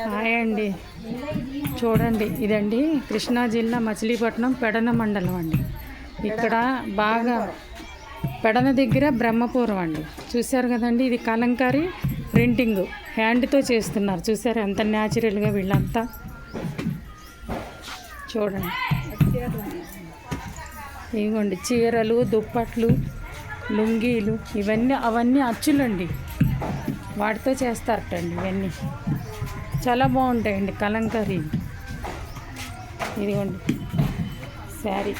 Hi అండి. చూడండి ఇదండి కృష్ణా జిల్లా మచిలీపట్నం పెడన మండలం అండి. ఇక్కడ బాగా పెడన దగ్గర బ్రహ్మపురం అండి. చూశారు కదండి ఇది కలంకారీ ప్రింటింగ్ హ్యాండ్తో చేస్తున్నారు. చూసారు ఎంత న్యాచురల్గా వీళ్ళంతా? చూడండి. ఇవ్వండి చీరలు దుప్పట్లు లుంగీలు ఇవన్నీ అవన్నీ అచ్చులండి. వాటితో చేస్తారటండి ఇవన్నీ. చాలా బాగుంటాయండి కలంకారీ. ఇదిగోండి శారీ.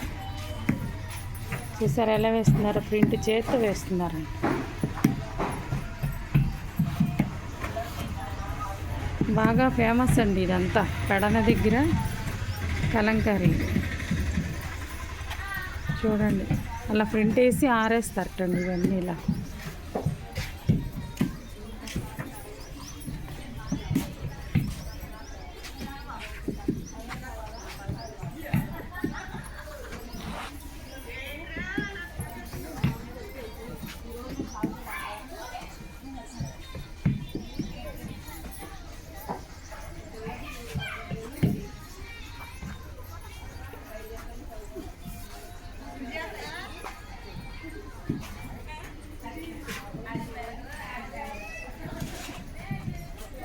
చూసారు ఎలా వేస్తున్నారు? ప్రింట్ చేత్తో వేస్తున్నారండి బాగా ఫేమస్ అండి ఇదంతా పెడన దగ్గర కలంకారీ. చూడండి అలా ప్రింట్ వేసి ఆరేస్తారటండి ఇవన్నీ ఇలా.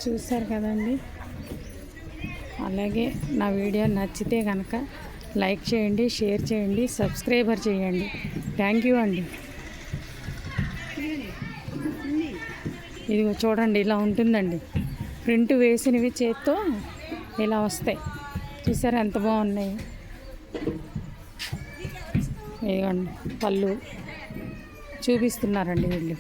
చూశారు కదండి. అలాగే నా వీడియో నచ్చితే కనుక లైక్ చేయండి షేర్ చేయండి సబ్స్క్రైబర్ చేయండి. థ్యాంక్ యూ అండి. ఇదిగో చూడండి ఇలా ఉంటుందండి. ప్రింట్ వేసినవి చేత్తో ఇలా వస్తాయి. చూసారా ఎంత బాగున్నాయి? ఇదిగోండి పళ్ళు చూపిస్తున్నారండి వీళ్ళు.